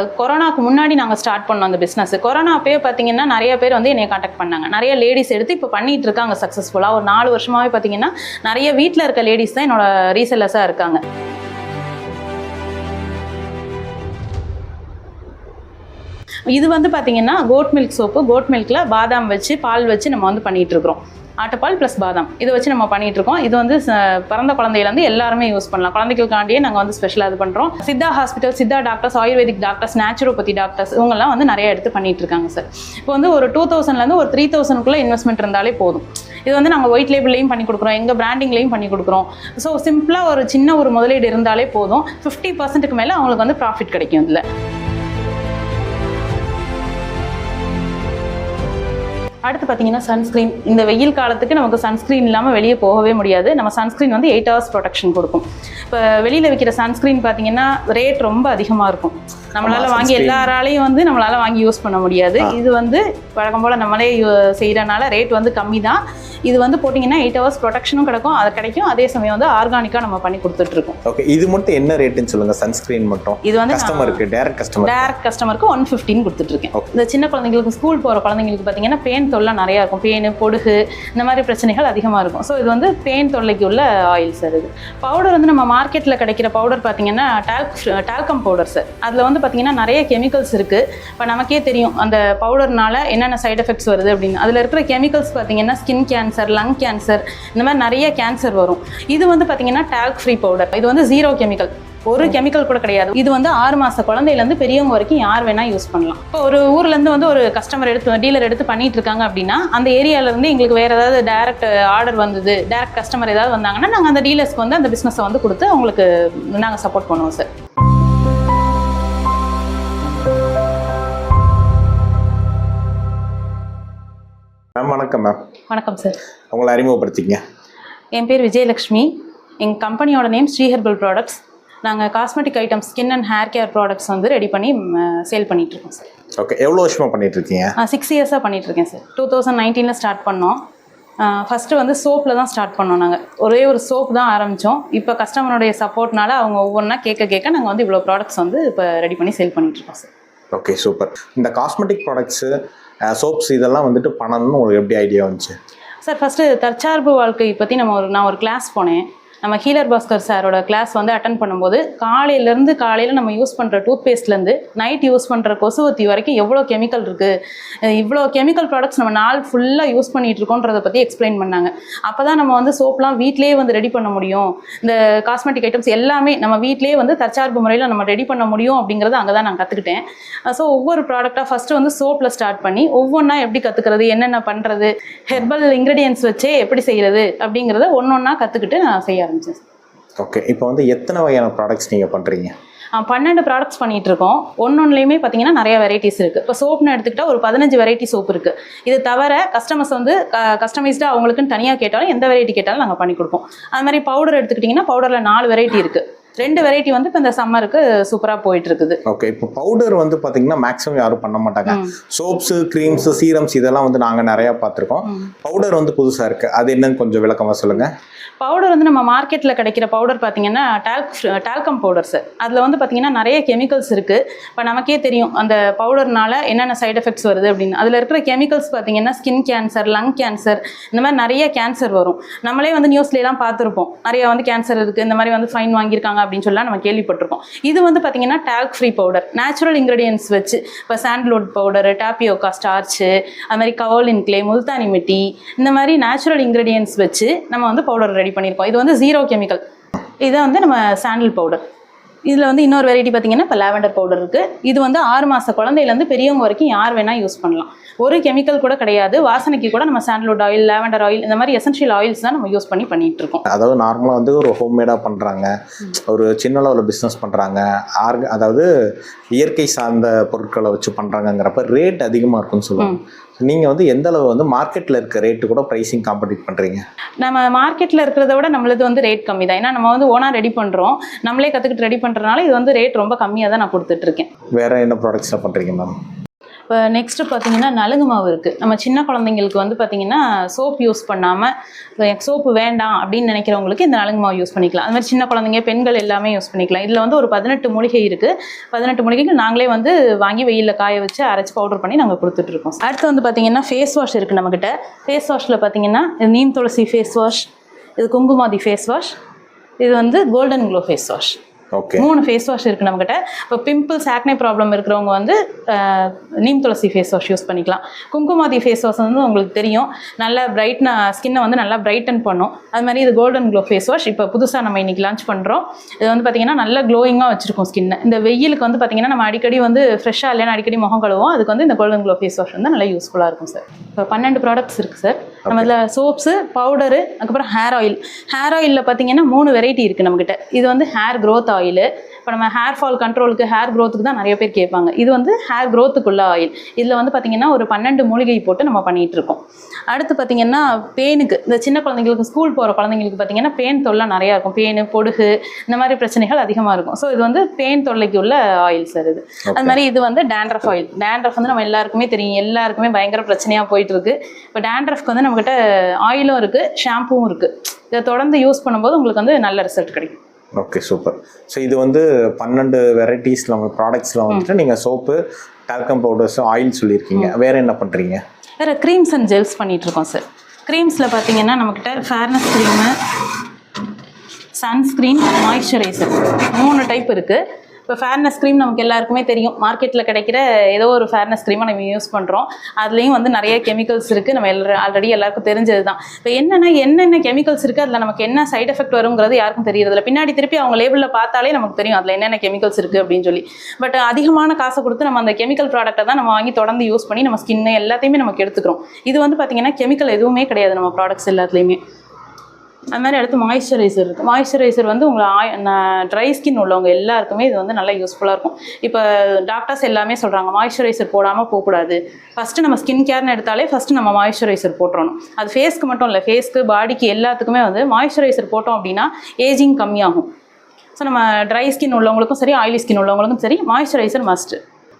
கொரோனாக்கு முன்னாடி நாங்கள் ஸ்டார்ட் பண்ணோம் அந்த பிஸ்னஸ் கொரோனா அப்பயே பார்த்தீங்கன்னா நிறைய பேர் வந்து என்னை காண்டாக்ட் பண்ணாங்க. நிறைய லேடிஸ் எடுத்து இப்போ பண்ணிட்டு இருக்காங்க சக்ஸஸ்ஃபுல்லாக ஒரு நாலு வருஷமாவே பார்த்தீங்கன்னா நிறைய வீட்டில் இருக்க லேடிஸ் தான் என்னோட ரீசெல்லர்ஸாக இருக்காங்க. இது வந்து பார்த்தீங்கன்னா கோட் மில்க் சோப்பு கோட் மில்கில் பாதாம் வச்சு பால் வச்சு நம்ம வந்து பண்ணிட்டு இருக்கிறோம். ஆட்டுப்பால் ப்ளஸ் பாதாம். இதை வச்சு நம்ம பண்ணிட்டு இருக்கோம். இது வந்து பிறந்த குழந்தையிலேருந்து எல்லாருமே யூஸ் பண்ணலாம். குழந்தைகளுக்காண்டியே நாங்கள் வந்து ஸ்பெஷலாக இது பண்ணுறோம் Siddha hospital Siddha doctors ayurvedic doctors naturopathy doctors இவங்கெல்லாம் வந்து நிறைய எடுத்து பண்ணிட்டு இருக்காங்க சார் இப்போ வந்து ஒரு டூ தௌசண்ட்லேருந்து ஒரு த்ரீ தௌசண்ட்குள்ளே இன்வெஸ்ட்மெண்ட் இருந்தாலே போதும். இது வந்து நாங்கள் ஒயிட் லேபிள்லையும் பண்ணி கொடுக்குறோம். எங்கள் பிராண்டிங்லையும் பண்ணி கொடுக்குறோம். ஸோ சிம்பிளாக ஒரு சின்ன ஒரு முதலீடு இருந்தாலே போதும். ஃபிஃப்டி பர்சன்ட்டுக்கு மேலே அவங்களுக்கு வந்து ப்ராஃபிட் கிடைக்கும் இதில். அடுத்து பார்த்தீங்கன்னா சன்ஸ்க்ரீன் இந்த வெயில் காலத்துக்கு நமக்கு சன்ஸ்க்ரீன் இல்லாமல் வெளியே போகவே முடியாது. நம்ம சன்ஸ்க்ரீன் வந்து எயிட் ஹவர்ஸ் ப்ரொடெக்ஷன் கொடுக்கும். இப்போ வெளியில் விற்கிற சன்ஸ்க்ரீன் பார்த்தீங்கன்னா ரேட் ரொம்ப அதிகமாக இருக்கும். நம்மளால வாங்கி. எல்லாராலையும் வந்து நம்மளால வாங்கி யூஸ் பண்ண முடியாது. இது வந்து வழக்கம் போல் நம்மளே செய்கிறனால ரேட் வந்து கம்மி தான் இது வந்து போட்டிங்கன்னா எயிட் ஹவர்ஸ் ப்ரொடெக்ஷனும் கிடைக்கும். அது கிடைக்கும். அதே சமயம் வந்து ஆர்கானிக்காக நம்ம பண்ணி கொடுத்துட்ருக்கோம் ஓகே இது மட்டும் என்ன ரேட்டுன்னு சொல்லுங்க சன்ஸ்கிரீன் மட்டும்? இது வந்து கஸ்டமருக்கு டைரக்ட் கஸ்டமர் டேரக்ட் கஸ்டமருக்கு ஒன் ஃபிஃப்டின் கொடுத்துட்ருக்கேன். இந்த சின்ன குழந்தைங்களுக்கு ஸ்கூல் போகிற குழந்தைங்களுக்கு பார்த்தீங்கன்னா பேன் தொல்லை நிறையா இருக்கும். பேனு பொடுகு இந்த மாதிரி பிரச்சனைகள் அதிகமாக இருக்கும். ஸோ இது வந்து பேன் தொல்லைக்கு உள்ள ஆயில் சார் இது. பவுடர் வந்து நம்ம மார்க்கெட்டில் கிடைக்கிற பவுடர் பார்த்திங்கன்னா டால்க் டால்கம் பவுடர் சார் அதில் வந்து பார்த்திங்கன்னா நிறைய கெமிக்கல்ஸ் இருக்குது இப்போ நமக்கே தெரியும் அந்த பவுடர்னால என்னென்ன சைட் எஃபெக்ட்ஸ் வருது அப்படின்னு. அதில் இருக்கிற கெமிக்கல்ஸ் பார்த்தீங்கன்னா ஸ்கின் கேன்சர் லங் கேன்சர் இந்த மாதிரி நிறைய கேன்சர் வரும். இது வந்து பார்த்திங்கன்னா டால்க் ஃப்ரீ பவுடர் இது வந்து ஜீரோ கெமிக்கல் ஒரு கெமிக்கல் கூட கிடையாது. இது வந்து ஆறு மாச குழந்தையிலேருந்து பெரியவங்க வரைக்கும் யார் வேணா யூஸ் பண்ணலாம். இப்போ ஒரு ஊர்ல இருந்து வந்து ஒரு கஸ்டமர் எடுத்து டீலர் எடுத்து பண்ணிட்டு இருக்காங்க அப்படின்னா அந்த ஏரியால இருந்து எங்களுக்கு வேற ஏதாவது டைரக்ட் ஆர்டர் வந்தது டைரக்ட் கஸ்டமர் ஏதாவது வந்தாங்கன்னா நாங்கள் அந்த டீலர்ஸ்க்கு வந்து அந்த பிஸ்னஸை வந்து கொடுத்து அவங்களுக்கு நாங்கள் சப்போர்ட் பண்ணுவோம் சார் மேம் வணக்கம் மேம் வணக்கம் சார் உங்களை அறிமுகப்படுத்திங்க என் பேர் விஜயலக்ஷ்மி எங்கள் கம்பெனியோட நேம் ஸ்ரீஹெர்பல் ப்ராடக்ட்ஸ் நாங்கள் cosmetic items skin and hair care products வந்து ரெடி பண்ணி சேல் பண்ணிட்டு இருக்கோம் சார் ஓகே எவ்வளோ வருஷமா பண்ணிட்டு இருக்கீங்க சிக்ஸ் இயர்ஸாக பண்ணிகிட்ருக்கேன் சார் டூ தௌசண்ட் நைன்டீனில் ஸ்டார்ட் பண்ணோம். ஃபஸ்ட்டு வந்து சோப்பில் தான் ஸ்டார்ட் பண்ணோம் நாங்கள் ஒரே ஒரு சோப் தான் ஆரம்பித்தோம் இப்போ கஸ்டமருடைய சப்போர்ட்னால அவங்க ஒவ்வொன்றா கேட்க கேட்க நாங்கள் வந்து இவ்வளோ ப்ராடக்ட்ஸ் வந்து இப்போ ரெடி பண்ணி சேல் பண்ணிகிட்ருக்கோம் சார் ஓகே சூப்பர் இந்த காஸ்மெட்டிக் ப்ராடக்ட்ஸு சோப்ஸ் இதெல்லாம் வந்துட்டு பண்ணணும்னு உங்களுக்கு எப்படி ஐடியா வந்துச்சு? சார் ஃபஸ்ட்டு தற்சார்பு வாழ்க்கை பற்றி நம்ம ஒரு நான் ஒரு கிளாஸ் போனேன். நம்ம ஹீலர் பாஸ்கர் சாரோட கிளாஸ் வந்து அட்டன் பண்ணும்போது காலையிலேருந்து காலையில் நம்ம யூஸ் பண்ணுற டூத்பேஸ்ட்லேருந்து நைட் யூஸ் பண்ணுற கொசுவத்தி வரைக்கும் எவ்வளோ கெமிக்கல் இருக்குது இவ்வளோ கெமிக்கல் ப்ராடக்ட்ஸ் நம்ம நாள் ஃபுல்லாக யூஸ் பண்ணிட்டு இருக்கோன்றதை பற்றி எக்ஸ்பிளைன் பண்ணாங்க. அப்போ தான் நம்ம வந்து சோப்லாம் வீட்டிலேயே வந்து ரெடி பண்ண முடியும். இந்த காஸ்மெட்டிக் ஐட்டம்ஸ் எல்லாமே நம்ம வீட்லேயே வந்து தற்சார்பு முறையில் நம்ம ரெடி பண்ண முடியும் அப்படிங்கிறத அங்கே தான் நான் கற்றுக்கிட்டேன் ஸோ ஒவ்வொரு ப்ராடக்டாக ஃபஸ்ட்டு வந்து சோப்பில் ஸ்டார்ட் பண்ணி ஒவ்வொன்றா எப்படி கற்றுக்கிறது என்னென்ன பண்ணுறது ஹெர்பல் இன்க்ரீடியன்ஸ் வச்சே எப்படி செய்கிறது அப்படிங்கிறத ஒன்று ஒன்றா கற்றுக்கிட்டு நான் செய்ய ஆரம்பித்தேன் ஓகே இப்போ வந்து எத்தனை வகையான ப்ராடக்ட்ஸ் நீங்கள் பண்ணுறீங்க பன்னெண்டு ப்ராடக்ட்ஸ் பண்ணிட்டு இருக்கோம் ஒன்னொன்னுலையுமே பார்த்தீங்கன்னா நிறைய வெரைட்டிஸ் இருக்குது இப்போ சோப்னு எடுத்துக்கிட்டால் ஒரு பதினஞ்சு வெரைட்டி சோப் இருக்குது இது தவிர கஸ்டமர்ஸ் வந்து கஸ்டமைஸ்டாக அவங்களுக்குன்னு தனியாக கேட்டாலும் எந்த வெரைட்டி கேட்டாலும் நாங்கள் பண்ணி கொடுப்போம். அது மாதிரி பவுடர் எடுத்துக்கிட்டிங்கன்னா பவுடரில் நாலு வெரைட்டி இருக்குது ரெண்டு வெரைட்டி வந்து இப்போ இந்த சம்மருக்கு சூப்பராக போயிட்டு இருக்குது ஓகே இப்போ பவுடர் வந்து பார்த்தீங்கன்னா மேக்ஸிமம் யாரும் பண்ண மாட்டாங்க. சோப்ஸு க்ரீம்ஸு சீரம்ஸ் இதெல்லாம் வந்து நாங்கள் நிறையா பார்த்துருக்கோம். பவுடர் வந்து புதுசாக இருக்குது அது என்னன்னு கொஞ்சம் விளக்கமாக சொல்லுங்கள் பவுடர் வந்து நம்ம மார்க்கெட்டில் கிடைக்கிற பவுடர் பார்த்தீங்கன்னா டால்க் டால்கம் பவுடர் சார் அதில் வந்து பார்த்தீங்கன்னா நிறைய கெமிக்கல்ஸ் இருக்குது இப்போ நமக்கே தெரியும் அந்த பவுடர்னால என்னென்ன சைடு எஃபெக்ட்ஸ் வருது அப்படின்னு. அதில் இருக்கிற கெமிக்கல்ஸ் பார்த்தீங்கன்னா ஸ்கின் கேன்சர் லங் கேன்சர் இந்த மாதிரி நிறைய கேன்சர் வரும். நம்மளே வந்து நியூஸ்லாம் பார்த்துருப்போம் நிறைய வந்து கேன்சர் இருக்குது இந்த மாதிரி வந்து ஃபைன் வாங்கியிருக்காங்க அப்படின்னு சொல்லலாம் நம்ம கேள்விப்பட்டிருக்கோம். இது வந்து பார்த்தீங்கன்னா talc free powder natural ingredients வச்சு இப்போ சாண்ட்லோட் பவுடர் டாப்பியோக்கா ஸ்டார்ச்சு அது மாதிரி கவோலின் கிளே முல்தானி மிட்டி இந்த மாதிரி நேச்சுரல் இன்க்ரீடியன்ஸ் வச்சு நம்ம வந்து பவுடர் ரெடி பண்ணியிருக்கோம். இது வந்து ஜீரோ கெமிக்கல் இதை வந்து நம்ம சாண்டில் பவுடர் இதில் வந்து இன்னொரு வெரைட்டி பார்த்தீங்கன்னா இப்போ லாவெண்டர் பவுடர் இருக்குது இது வந்து ஆறு மாத குழந்தையிலேருந்து பெரியவங்க வரைக்கும் யார் வேணால் யூஸ் பண்ணலாம். ஒரு கெமிக்கல் கூட கிடையாது. வாசனைக்கு கூட நம்ம சாண்டல்வுட் ஆயில் லாவெண்டர் ஆயில் இந்த மாதிரி எசென்ஷியல் ஆயில்ஸ் தான் நம்ம யூஸ் பண்ணி பண்ணிட்டு இருக்கோம். அதாவது நார்மலாக வந்து ஒரு ஹோம்மேடாக பண்ணுறாங்க ஒரு சின்ன அளவில் பிஸ்னஸ் பண்ணுறாங்க ஆர்க அதாவது இயற்கை சார்ந்த பொருட்களை வச்சு பண்ணுறாங்கங்கிறப்ப ரேட் அதிகமாக இருக்கும்னு சொல்லுவாங்க. நீங்கள் வந்து எந்த அளவு வந்து மார்க்கெட்டில் இருக்க ரேட்டு கூட ப்ரைஸிங் காம்படிட் பண்ணுறீங்க நம்ம மார்க்கெட்டில் இருக்கிறத விட நம்மளது வந்து ரேட் கம்மி தான். ஏன்னா நம்ம வந்து ஓனாக ரெடி பண்ணுறோம் நம்மளே கற்றுக்கிட்டு ரெடி பண்ணுறதுனால இது வந்து ரேட் ரொம்ப கம்மியாக தான் நான் கொடுத்துட்ருக்கேன் வேறு என்ன ப்ராடக்ட்ஸில் பண்ணுறீங்க மேம் இப்போ நெக்ஸ்ட்டு பார்த்தீங்கன்னா நலுங்கு மாவு இருக்குது நம்ம சின்ன குழந்தைங்களுக்கு வந்து பார்த்தீங்கன்னா சோப் யூஸ் பண்ணாமல் சோப்பு வேண்டாம் அப்படின்னு நினைக்கிறவங்களுக்கு இந்த நலுங்கு மாவு யூஸ் பண்ணிக்கலாம். அது மாதிரி சின்ன குழந்தைங்க பெண்கள் எல்லாமே யூஸ் பண்ணிக்கலாம். இதில் வந்து ஒரு பதினெட்டு மூலிகை இருக்குது பதினெட்டு மூலிகைக்கு நாங்களே வந்து வாங்கி வெயிலில் காய வச்சு அரைச்சி பவுடர் பண்ணி நாங்கள் கொடுத்துட்ருக்கோம் அடுத்து வந்து பார்த்தீங்கன்னா ஃபேஸ் வாஷ் இருக்குது நம்மக்கிட்ட ஃபேஸ் வாஷில் பார்த்தீங்கன்னா இது நீம் துளசி ஃபேஸ் வாஷ் இது குங்குமாதி ஃபேஸ் வாஷ் இது வந்து கோல்டன் க்ளோ ஃபேஸ் வாஷ் மூணு ஃபேஸ் வாஷ் இருக்குது நம்மக்கிட்ட இப்போ பிம்பிள்ஸ் ஆக்னே ப்ராப்ளம் இருக்கிறவங்க வந்து neem tulsi face wash use பண்ணிக்கலாம். குங்குமாதி ஃபேஸ் வாஷ் வந்து உங்களுக்கு தெரியும். நல்ல பிரைட்னா ஸ்கின்னை வந்து நல்லா பிரைட்டன் பண்ணும். அது மாதிரி இது கோல்டன் க்ளோ ஃபேஸ் வாஷ் இப்போ புதுசாக நம்ம இன்றைக்கி லான்ச் பண்ணுறோம் இது வந்து பார்த்திங்கன்னா நல்ல க்ளோயிங்காக வச்சுருக்கும் ஸ்கின்னை இந்த வெயிலுக்கு வந்து பார்த்திங்கன்னா நம்ம அடிக்கடி வந்து ஃப்ரெஷ்ஷாக இல்லைன்னா அடிக்கடி முகம் கழுவோம். அதுக்கு வந்து இந்த கோல்டன் க்ளோ ஃபேஸ் வாஷ் வந்து நல்லா யூஸ்ஃபுல்லாக இருக்கும் சார் இப்போ பன்னெண்டு ப்ராடக்ட்ஸ் இருக்குது சார் நம்ம இதில் சோப்ஸு பவுடரு அதுக்கப்புறம் ஹேர் ஆயில் ஹேர் ஆயிலில் பார்த்தீங்கன்னா மூணு வெரைட்டி இருக்குது நம்மக்கிட்ட இது வந்து ஹேர் growth ஆயில் இப்போ நம்ம ஹேர் ஃபால் கண்ட்ரோலுக்கு ஹேர் க்ரோத்துக்கு தான் நிறைய பேர் கேட்பாங்க. இது வந்து ஹேர் க்ரோத்துக்குள்ள ஆயில் இதில் வந்து பார்த்தீங்கன்னா ஒரு பன்னெண்டு மூலிகை போட்டு நம்ம பண்ணிகிட்டு இருக்கோம். அடுத்து பார்த்தீங்கன்னா பேனுக்கு. இந்த சின்ன குழந்தைங்களுக்கு ஸ்கூல் போகிற குழந்தைங்களுக்கு பார்த்தீங்கன்னா பேன் தொல்லை நிறையா இருக்கும். பேனு பொடுகு இந்த மாதிரி பிரச்சனைகள் அதிகமாக இருக்கும். ஸோ இது வந்து பேன் தொல்லைக்கு உள்ள ஆயில் சார் இது அது மாதிரி இது வந்து டேண்ட்ரஃப் ஆயில் டேண்ட்ரஃப் வந்து நம்ம எல்லாருக்குமே தெரியும். எல்லாருக்குமே பயங்கர பிரச்சனையாக போயிட்டு இருக்கு. இப்போ டேண்ட்ரஃப்க்கு வந்து நம்மக்கிட்ட ஆயிலும் இருக்குது ஷாம்புவும் இருக்குது இதை தொடர்ந்து யூஸ் பண்ணும்போது உங்களுக்கு வந்து நல்ல ரிசல்ட் கிடைக்கும். ஓகே சூப்பர் ஸோ இது வந்து பன்னெண்டு வெரைட்டிஸில் உங்கள் ப்ராடக்ட்ஸில் வந்துட்டு நீங்கள் சோப்பு டால்கம் பவுடர்ஸ் ஆயில் சொல்லியிருக்கீங்க. வேற என்ன பண்ணுறீங்க வேறு க்ரீம்ஸ் அண்ட் ஜெல்ஸ் பண்ணிட்டு இருக்கோம் சார் க்ரீம்ஸில் பார்த்தீங்கன்னா நம்மக்கிட்ட ஃபேர்னஸ் க்ரீமு சன்ஸ்க்ரீன் மாய்ஸ்சரைசர் மூணு டைப் இருக்குது இப்போ ஃபேர்னஸ் க்ரீம் நமக்கு எல்லாருக்குமே தெரியும். மார்க்கெட்டில் கிடைக்கிற ஏதோ ஒரு ஃபேர்னஸ் க்ரீமை நம்ம யூஸ் பண்ணுறோம் அதுலேயும் வந்து நிறைய கெமிக்கல்ஸ் இருக்குது நம்ம எல்லோரும் ஆல்ரெடி எல்லாருக்கும் தெரிஞ்சது தான் இப்போ என்னென்ன என்னென்ன கெமிக்கல்ஸ் இருக்குது அதில் நமக்கு என்ன சைட் எஃபெக்ட் வருங்கிறது யாருக்கும் தெரியறதில்ல. பின்னாடி திருப்பி அவங்க லேபிளில் பார்த்தாலே நமக்கு தெரியும் அதில் என்னென்ன கெமிக்கல்ஸ் இருக்குது அப்படின்னு சொல்லி. பட் அதிகமான காசை கொடுத்து நம்ம அந்த கெமிக்கல் ப்ராடக்ட்டை தான் நம்ம வாங்கி தொடர்ந்து யூஸ் பண்ணி நம்ம ஸ்கின்னு எல்லாத்தையுமே நமக்கு எடுத்துக்கிறோம். இது வந்து பார்த்திங்கன்னா கெமிக்கல் எதுவுமே கிடையாது நம்ம ப்ராடக்ட்ஸ் எல்லாத்துலேயுமே. அது மாதிரி அடுத்து மாய்ஸ்சரைசர் இருக்குது மாய்ஸ்சரைசர் வந்து உங்களை ஆய் ட்ரை ஸ்கின் உள்ளவங்க எல்லாருக்குமே இது வந்து நல்லா யூஸ்ஃபுல்லாக இருக்கும். இப்போ டாக்டர்ஸ் எல்லாமே சொல்கிறாங்க மாய்ஸ்சரைசர் போடாமல் போகக்கூடாது. ஃபஸ்ட்டு நம்ம ஸ்கின் கேர்னு எடுத்தாலே ஃபஸ்ட்டு நம்ம மாய்ஸ்சரைசர் போட்டுறணும். அது ஃபேஸ்க்கு மட்டும் இல்லை ஃபேஸ்க்கு பாடிக்கு எல்லாத்துக்குமே வந்து மாய்ஸ்சரைசர் போட்டோம் அப்படின்னா ஏஜிங் கம்மியாகும். ஸோ நம்ம ட்ரை ஸ்கின் உள்ளவங்களுக்கும் சரி ஆயிலி ஸ்கின் உள்ளவங்களுக்கும் சரி மாய்ஸ்சரைசர் மஸ்ட்டு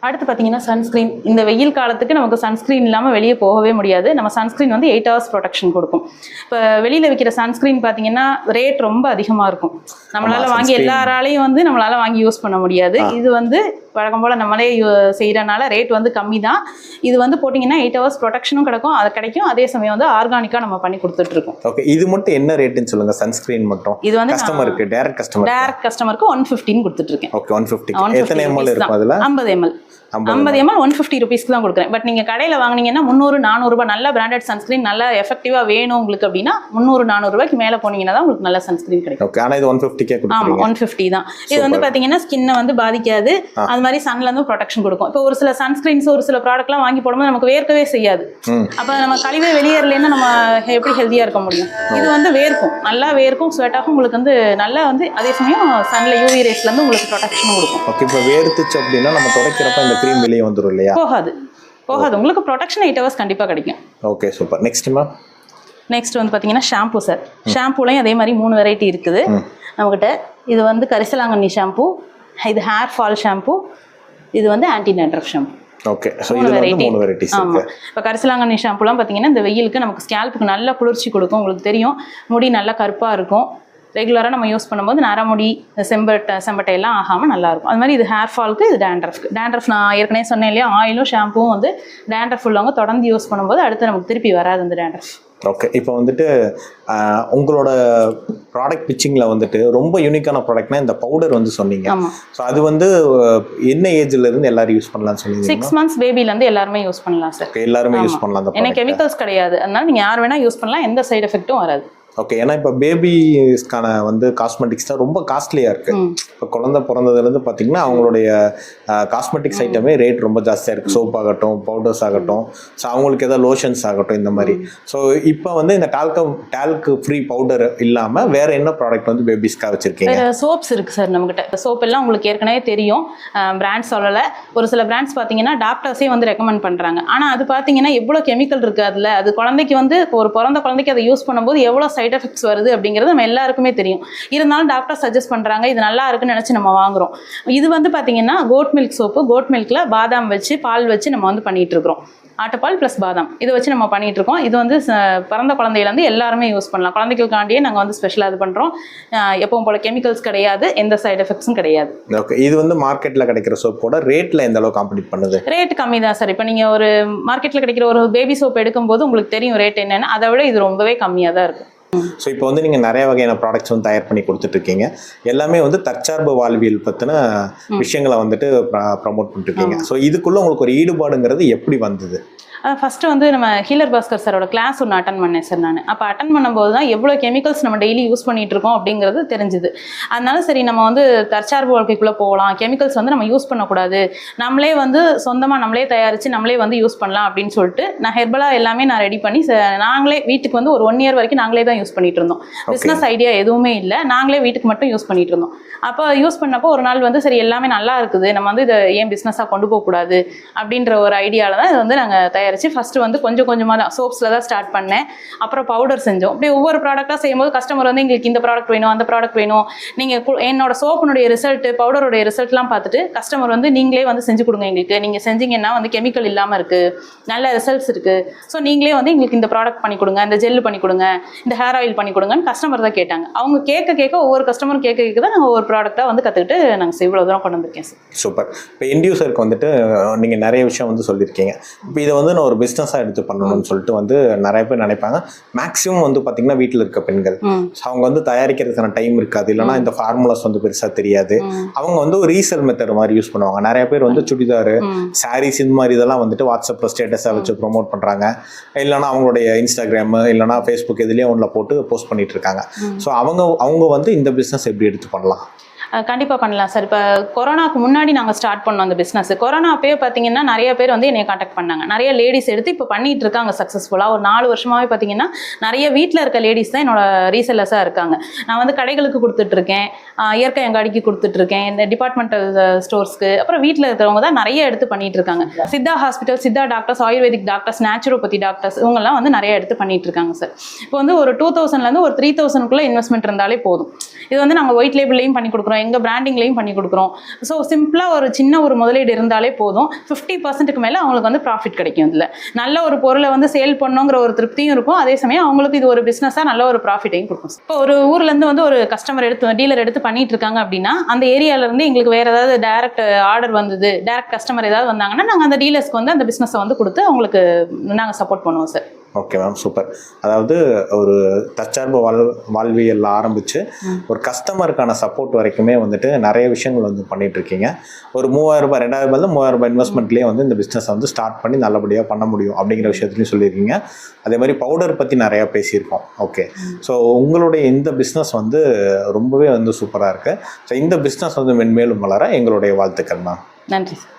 அடுத்து பார்த்தீங்கன்னா சன்ஸ்க்ரீன் இந்த வெயில் காலத்துக்கு நமக்கு சன்ஸ்க்ரீன் இல்லாமல் வெளியே போகவே முடியாது. நம்ம சன்ஸ்க்ரீன் வந்து எயிட் ஹவர்ஸ் ப்ரொடெக்ஷன் கொடுக்கும். இப்போ வெளியில் விற்கிற சன்ஸ்க்ரீன் பார்த்தீங்கன்னா ரேட் ரொம்ப அதிகமாக இருக்கும். நம்மளால வாங்கி. எல்லாராலையும் வந்து நம்மளால வாங்கி யூஸ் பண்ண முடியாது. இது வந்து வழக்கம் போல் நம்மளே செய்கிறனால ரேட் வந்து கம்மி தான் இது வந்து போட்டிங்கன்னா எயிட் ஹவர்ஸ் ப்ரொடெக்ஷனும் கிடைக்கும். அது கிடைக்கும். அதே சமயம் வந்து ஆர்கானிக்காக நம்ம பண்ணி கொடுத்துட்ருக்கோம். ஓகே இது மட்டும் என்ன ரேட்டுன்னு சொல்லுங்க. சன்ஸ்கிரீன் மட்டும். இது வந்து கஸ்டமருக்கு டேரக்ட் கஸ்டமர் டேரக்ட் கஸ்டமருக்கு ஒன் ஃபிஃப்டின் கொடுத்துட்ருக்கேன். ஓகே ஒன் ஃபிஃப்டி எத்தனை எம்எல் இருக்கும் அதில்? ஐம்பது எம்எல் ஐம்பது எம்எல் ஒன் ஃபிஃப்டி ருபீஸ்க்கு தான் கொடுக்குறேன். பட் நீங்கள் கடையில் வாங்குனீங்கன்னா முந்நூறு நானூறுபா நல்ல பிராண்டட் சன்ஸ்கிரீன் நல்லா எஃபெக்டிவாக வேணும் உங்களுக்கு அப்படின்னா முந்நூறு நானூறுபாய்க்கு மேலே போனீங்கன்னா தான் உங்களுக்கு நல்ல சன்ஸ்கிரீன் கிடைக்கும். ஓகே ஆனால் இது ஒன் ஃபிஃப்டிக்கே ஆமாம் ஒன் ஃபிஃப்டி தான். இது வந்து பார்த்தீங்கன்னா ஸ்கின்னை வந்து பாதிக்காது. அது மாதிரி சன்ல இருந்து ப்ரொடெக்ஷன் கொடுக்கும். இப்போ ஒரு சில சன்ஸ்கிரீன்ஸ் ஒரு சில ப்ராடக்ட்லாம் வாங்கி போடும்போது நமக்கு வேர்க்கவே செய்யாது. அப்போ நம்ம கழிவே வெளியேறலைன்னா நம்ம எப்படி ஹெல்த்தியாக இருக்க முடியும்? இது வந்து வேர்க்கும். நல்லா வேர்க்கும் ஸ்வெட் ஆகும். உங்களுக்கு வந்து நல்லா வந்து அதே சமயம் சன்ல யூவி ரேஸ்லேருந்து உங்களுக்கு ப்ரொடெக்ஷனும் கொடுக்கும். ஓகே இப்போ வேர்த்துச்சு அப்படின்னா நம்ம துடைக்கிறப்ப இந்த க்ரீம் வெளியே வந்துடும் இல்லையா? போகாது. போகாது. உங்களுக்கு ப்ரொடெக்ஷன் எயிட் ஹவர்ஸ் கண்டிப்பாக கிடைக்கும். Okay super next ma'am next வந்து பார்த்தீங்கன்னா ஷாம்பு சார் ஷாம்புலையும் அதே மாதிரி மூணு வெரைட்டி இருக்குது. நம்மக்கிட்ட இது வந்து கரிசலாங்கண்ணி ஷாம்பு இது ஹேர் ஃபால் ஷாம்பு இது வந்து ஆன்டி டேண்ட்ரஃப் ஷாம்பு ஓகே மூணு வெரைட்டி மூணு வெரைட்டிஸ் ஆமாம் இருக்கு இப்போ கரிசலாங்கண்ணி ஷாம்புலாம் பார்த்தீங்கன்னா இந்த வெயிலுக்கு நமக்கு ஸ்கேல்ப்புக்கு நல்ல குளிர்ச்சி கொடுக்கும். உங்களுக்கு தெரியும். முடி நல்லா கருப்பாக இருக்கும். ரெகுலராக நம்ம யூஸ் பண்ணும்போது நரமுடி செம்பட்டை செம்பட்டையெல்லாம் ஆகாமல் நல்லாயிருக்கும். அது மாதிரி இது ஹேர் ஃபால்க்கு இது டேண்ட்ரஃப்க்கு டேண்ட்ரஃப் நான் ஏற்கனவே சொன்னேன் இல்லையா? ஆயிலும் ஷாம்புவும் வந்து டேண்ட்ரஃப் உள்ளவங்க தொடர்ந்து யூஸ் பண்ணும்போது அடுத்து நமக்கு திருப்பி வராது அந்த டேண்ட்ரஃப் ஓகே இப்போ வந்துட்டு உங்களோட ப்ராடக்ட் பிச்சிங்கில் வந்துட்டு ரொம்ப யூனிக்கான ப்ராடக்ட்னா இந்த பவுடர் வந்து சொன்னீங்க. ஸோ அது வந்து என்ன ஏஜ்ல இருந்து எல்லாரும் யூஸ் பண்ணலாம்னு சொன்னீங்க? சிக்ஸ் மந்த்ஸ் பேபிலேருந்து எல்லாருமே யூஸ் பண்ணலாம் சார் எல்லாருமே யூஸ் பண்ணலாம் ஏன்னா கெமிக்கல்ஸ் கிடையாது. அதனால நீங்கள் யார் வேணால் யூஸ் பண்ணலாம். எந்த சைடு எஃபெக்ட்டும் வராது. ஓகே ஏன்னா இப்போ பேபிஸ்க்கான வந்து காஸ்மெட்டிக்ஸ் தான் ரொம்ப காஸ்ட்லியாக இருக்கு. ம். இப்போ குழந்தை பிறந்ததுலேருந்து பார்த்தீங்கன்னா அவங்களுடைய காஸ்மெட்டிக்ஸ் ஐட்டமே ரேட் ரொம்ப ஜாஸ்தியாக இருக்குது சோப் ஆகட்டும் பவுடர்ஸ் ஆகட்டும். ஸோ அவங்களுக்கு ஏதாவது லோஷன்ஸ் ஆகட்டும் இந்த மாதிரி. ஸோ இப்போ வந்து இந்த டால்கம் டால்க் ஃப்ரீ பவுடர் இல்லாமல் வேற என்ன ப்ராடக்ட் வந்து பேபிஸ்க்காக வச்சிருக்கீங்க? சோப்ஸ் இருக்குது சார் நம்மக்கிட்ட சோப் எல்லாம் உங்களுக்கு ஏற்கனவே தெரியும். பிராண்ட் சொல்லலை. ஒரு சில பிராண்ட்ஸ் பார்த்தீங்கன்னா டாக்டர்ஸே வந்து ரெக்கமெண்ட் பண்ணுறாங்க ஆனால் அது பார்த்தீங்கன்னா எவ்வளோ கெமிக்கல் இருக்குது அதில். அது குழந்தைக்கு வந்து ஒரு பிறந்த குழந்தைக்கு அதை யூஸ் பண்ணும்போது எவ்வளோ சைடு சைட் எஃபெக்ட்ஸ் வருது அப்படிங்கிறது நம்ம எல்லாருக்குமே தெரியும். இருந்தாலும் டாக்டர் சஜஸ்ட் பண்ணுறாங்க இது நல்லா இருக்குன்னு நினச்சி நம்ம வாங்குறோம். இது வந்து பார்த்தீங்கன்னா கோட் மில்க் சோப்பு கோட் மில்கில் பாதாம் வச்சு பால் வச்சு நம்ம வந்து பண்ணிட்டு இருக்கிறோம். ஆட்டுப்பால் ப்ளஸ் பாதாம். இதை வச்சு நம்ம பண்ணிட்டு இருக்கோம். இது வந்து பிறந்த குழந்தையிலேருந்து எல்லாருமே யூஸ் பண்ணலாம். குழந்தைகளுக்காண்டியே நாங்கள் வந்து ஸ்பெஷலாக இது பண்ணுறோம் எப்பவும் போல் கெமிக்கல்ஸ் கிடையாது எந்த சைடு எஃபெக்ட்ஸும் கிடையாது. ஓகே இது வந்து மார்க்கெட்டில் கிடைக்கிற சோப்போட ரேட்டில் எந்த அளவு காம்படிட் பண்ணுது? ரேட் கம்மி தான் சார் இப்போ நீங்கள் ஒரு மார்க்கெட்டில் கிடைக்கிற ஒரு பேபி சோப் எடுக்கும்போது உங்களுக்கு தெரியும் ரேட் என்னன்னு. அதை விட இது ரொம்பவே கம்மியாக தான் இருக்கும் ஸோ இப்போ வந்து நீங்கள் நிறைய வகையான ப்ராடக்ட்ஸ் வந்து தயார் பண்ணி கொடுத்துட்டு இருக்கீங்க எல்லாமே வந்து தற்சார்பு வாழ்வியல் பற்றின விஷயங்களை வந்துட்டு ப்ரமோட் பண்ணிட்டு இருக்கீங்க ஸோ இதுக்குள்ள உங்களுக்கு ஒரு ஈடுபாடுங்கிறது எப்படி வந்தது? ஃபஸ்ட்டு வந்து நம்ம ஹீலர் பாஸ்கர் சாரோட கிளாஸ் ஒன்று அட்டன் பண்ணேன் சார் நான். அப்போ அட்டன் பண்ணும்போது தான் எவ்வளோ கெமிக்கல்ஸ் நம்ம டெய்லி யூஸ் பண்ணிட்டு இருக்கோம் அப்படிங்கிறது தெரிஞ்சுது. அதனால சரி நம்ம வந்து தற்சார்பு வாழ்க்கைக்குள்ளே போகலாம். கெமிக்கல்ஸ் வந்து நம்ம யூஸ் பண்ணக்கூடாது. நம்மளே வந்து சொந்தமாக நம்மளே தயாரித்து நம்மளே வந்து யூஸ் பண்ணலாம் அப்படின்னு சொல்லிட்டு நான் ஹெர்பலாக எல்லாமே நான் ரெடி பண்ணி நாங்களே வீட்டுக்கு வந்து ஒரு ஒன் இயர் வரைக்கும் நாங்களே தான் யூஸ் பண்ணிட்டு இருந்தோம். பிஸ்னஸ் ஐடியா எதுவுமே இல்லை. நாங்களே வீட்டுக்கு மட்டும் யூஸ் பண்ணிட்டு இருந்தோம். அப்போ யூஸ் பண்ணப்போ ஒரு நாள் வந்து சரி எல்லாமே நல்லா இருக்குது. நம்ம வந்து இதை ஏன் பிஸ்னஸாக கொண்டு போகக்கூடாது அப்படின்ற ஒரு ஐடியாவில் தான் இது வந்து நாங்கள் தயாரித்து ஃபஸ்ட்டு வந்து கொஞ்சம் கொஞ்சமாக தான் சோப்ஸில் தான் ஸ்டார்ட் பண்ணேன். அப்புறம் பவுடர் செஞ்சோம். அப்படியே ஒவ்வொரு ப்ராடக்டாக செய்யும்போது கஸ்டமர் வந்து எங்களுக்கு இந்த ப்ராடக்ட் வேணும் அந்த ப்ராடக்ட் வேணும். நீங்கள் என்னோட சோப்புனுடைய ரிசல்ட்டு பவுடருடைய ரிசல்ட்லாம் பார்த்துட்டு கஸ்டமர் வந்து நீங்களே வந்து செஞ்சு கொடுங்க எங்களுக்கு. நீங்கள் செஞ்சீங்கன்னா வந்து கெமிக்கல் இல்லாமல் இருக்குது நல்ல ரிசல்ட்ஸ் இருக்குது ஸோ நீங்களே வந்து எங்களுக்கு இந்த ப்ராடக்ட் பண்ணி கொடுங்க இந்த ஜெல்லு பண்ணி கொடுங்க இந்த ஹேர் ஆயில் பண்ணி கொடுங்கன்னு கஸ்டமர் தான் கேட்டாங்க. அவங்க கேட்க கேட்க ஒவ்வொரு கஸ்டமரும் கேட்க கேட்க தான் நாங்கள் ஒவ்வொரு ப்ராடக்டாக வந்து கற்றுக்கிட்டு நாங்கள் இவ்வளோ தூரம் கொண்டு வந்திருக்கேன் சார் சூப்பர் இப்போ இண்டியூசருக்கு வந்துட்டு நீங்கள் நிறைய விஷயம் வந்து சொல்லியிருக்கீங்க இப்போ இதை வந்து நான் ஒரு பிஸ்னஸாக எடுத்து பண்ணணும்னு சொல்லிட்டு வந்து நிறைய பேர் நினைப்பாங்க. மேக்ஸிமம் வந்து பார்த்தீங்கன்னா வீட்டில் இருக்க பெண்கள். அவங்க வந்து தயாரிக்கிறதுக்கான டைம் இருக்காது. இல்லைன்னா இந்த ஃபார்முலாஸ் வந்து பெருசாக தெரியாது. அவங்க வந்து ஒரு ரீசேல் மெத்தட் மாதிரி யூஸ் பண்ணுவாங்க. நிறைய பேர் வந்து சுடிதார் சாரீஸ் இந்த மாதிரி இதெல்லாம் வந்துட்டு வாட்ஸ்அப்பில் ஸ்டேட்டஸாக வச்சு ப்ரோமோட் பண்ணுறாங்க இல்லைன்னா அவங்களுடைய இன்ஸ்டாகிராம் இல்லைன்னா ஃபேஸ்புக் இதுலேயே ஒன்றில் போட்டு போஸ்ட் பண்ணிட்டு இருக்காங்க. ஸோ அவங்க அவங்க வந்து இந்த பிஸ்னஸ் எப்படி எடுத்து பண்ணலாம்? கண்டிப்பாக பண்ணலாம் சார். இப்போ கொரோனாக்கு முன்னாடி நாங்கள் ஸ்டார்ட் பண்ணோம் அந்த பிஸ்னஸ் கொரோனா அப்பயே பார்த்தீங்கன்னா நிறைய பேர் வந்து என்னை காண்டாக்ட் பண்ணாங்க. நிறைய லேடிஸ் எடுத்து இப்போ பண்ணிட்டு இருக்காங்க சக்ஸஸ்ஃபுல்லாக ஒரு நாலு வருஷமாகவே பார்த்தீங்கன்னா நிறைய வீட்டில் இருக்க லேடிஸ் தான் என்னோட ரீசெல்லர்ஸாக இருக்காங்க. நான் வந்து கடைகளுக்கு கொடுத்துட்ருக்கேன் இயற்கை அங்காடிக்கு கொடுத்துட்ருக்கேன் இந்த டிபார்ட்மெண்டல் ஸ்டோர்ஸ்க்கு அப்புறம் வீட்டில் இருக்கிறவங்க தான் நிறைய எடுத்து பண்ணிட்டு இருக்காங்க. Siddha hospital Siddha doctors ayurvedic doctors naturopathy doctors இவங்கெல்லாம் வந்து நிறைய எடுத்து பண்ணிட்டு இருக்காங்க சார். இப்போ வந்து ஒரு டூ தௌசண்ட்லேருந்து ஒரு த்ரீ தௌசண்ட்குள்ளே இன்வெஸ்ட்மெண்ட் இருந்தாலே போதும். இது வந்து நாங்கள் ஒயிட் லேபிள்லையும் பண்ணி கொடுக்குறோம். எங்கள் பிராண்டிங்லேயும் பண்ணி கொடுக்குறோம். ஸோ சிம்பிளாக ஒரு சின்ன ஒரு முதலீடு இருந்தாலே போதும். ஃபிஃப்டி பர்சன்ட்டுக்கு மேலே அவங்களுக்கு வந்து ப்ராஃபிட் கிடைக்கும் இதில். நல்ல ஒரு பொருளை வந்து சேல் பண்ணோங்கிற ஒரு திருப்தியும் இருக்கும். அதே சமயம் அவங்களுக்கு இது ஒரு பிஸ்னஸாக நல்ல ஒரு ப்ராஃபிட்டையும் கொடுக்கும். இப்போ ஒரு ஊர்லேருந்து வந்து ஒரு கஸ்டமர் எடுத்து டீலர் எடுத்து பண்ணிட்டு இருக்காங்க அப்படின்னா அந்த ஏரியாவிலேருந்து எங்களுக்கு வேறு ஏதாவது டேரக்ட் ஆர்டர் வந்தது டேரக்ட் கஸ்டமர் ஏதாவது வந்தாங்கன்னா நாங்கள் அந்த டீலர்ஸ்க்கு வந்து அந்த பிஸ்னஸை வந்து கொடுத்து அவங்களுக்கு நாங்கள் சப்போர்ட் பண்ணுவோம் சார் ஓகே மேம் சூப்பர் அதாவது ஒரு தற்சார்பு வாழ் வாழ்வியல் ஆரம்பித்து ஒரு கஸ்டமருக்கான சப்போர்ட் வரைக்குமே வந்துட்டு நிறைய விஷயங்கள் வந்து பண்ணிட்டு இருக்கீங்க ஒரு மூவாயிரம் ரூபாய் ரெண்டாயிரம் ரூபாய் மூவாயிரம் ரூபாய் இன்வெஸ்ட்மெண்ட்லேயே வந்து இந்த பிஸ்னஸை வந்து ஸ்டார்ட் பண்ணி நல்லபடியாக பண்ண முடியும் அப்படிங்கிற விஷயத்துலையும் சொல்லியிருக்கீங்க. அதே மாதிரி பவுடர் பற்றி நிறையா பேசியிருக்கோம். ஓகே ஸோ உங்களுடைய இந்த பிஸ்னஸ் வந்து ரொம்பவே வந்து சூப்பராக இருக்குது ஸோ இந்த பிஸ்னஸ் வந்து மென்மேலும் வளர எங்களுடைய வாழ்த்துக்கள் மேம் நன்றி சார்